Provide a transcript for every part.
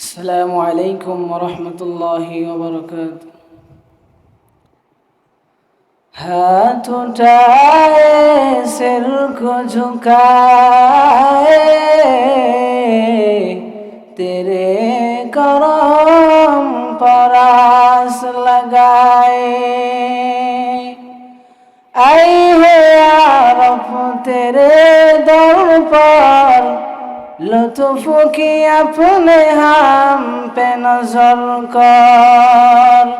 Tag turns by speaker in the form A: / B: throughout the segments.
A: السلام عليكم ورحمة الله وبركاته हाथ उठाए सिर को झुकाए तेरे करम पर आस लगाए आई है आरफ तेरे दर पर लुत्फ की अपने हम पे नजर कर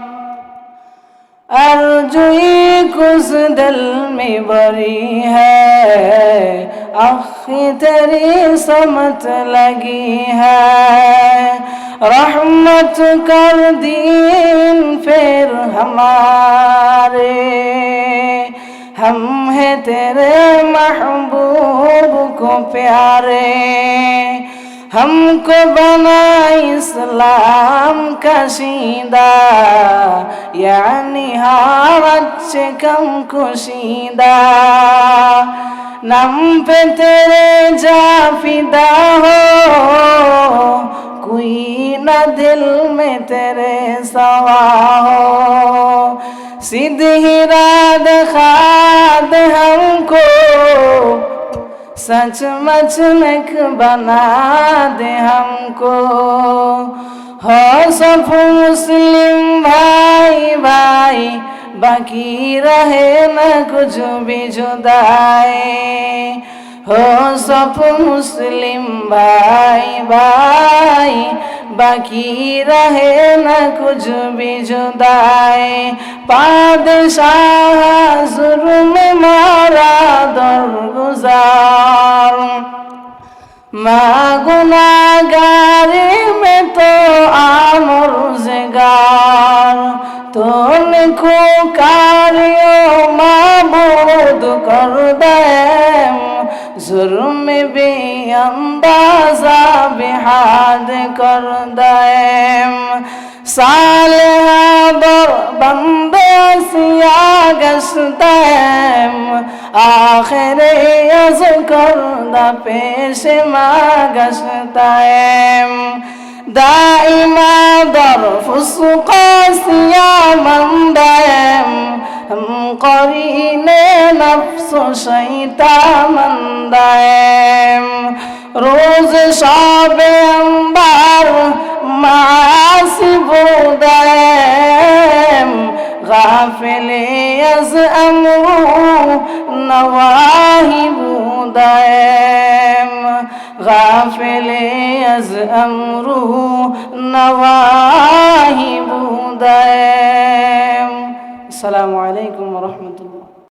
A: अर्जुई कुछ दिल में बरी है आखी तेरी समत लगी है रहमत कर दीन फिर हमारे ہم ہیں تیرے محبوب کو پیارے ہم کو بنا اسلام کا شیدہ یعنی حارت سے کم کشیدہ نم پہ تیرے جا فدا ہو کوئی نہ دل میں تیرے سوا ہو سیدھی رات خواہ सच मच नक बना दे हमको हो सब मुस्लिम भाई भाई बाकी रहे न कुछ भी जुदाई हो सब मुस्लिम भाई भाई बाकी रहे न कुछ भी जुदाई पादशाह মাগুনাগারে মে তো আমর জেগার। তুন খু কারিও মাবুদ কর দেম জুরম বি আন্দাজা বিহাদ কর দেম সালেহা বর বন্দ সিয়া গস দেম। آخر یذکر دا پیش ما گشتائم دائما در فسق سیامم دائم ہم قرین نفس و شیطان دائم روز شابم কাফেলে আজ আমু নওয়াহিবু দায়ম গাফেলে আজ আমরু নওয়াহিবু দায়ম আসসালামু আলাইকুম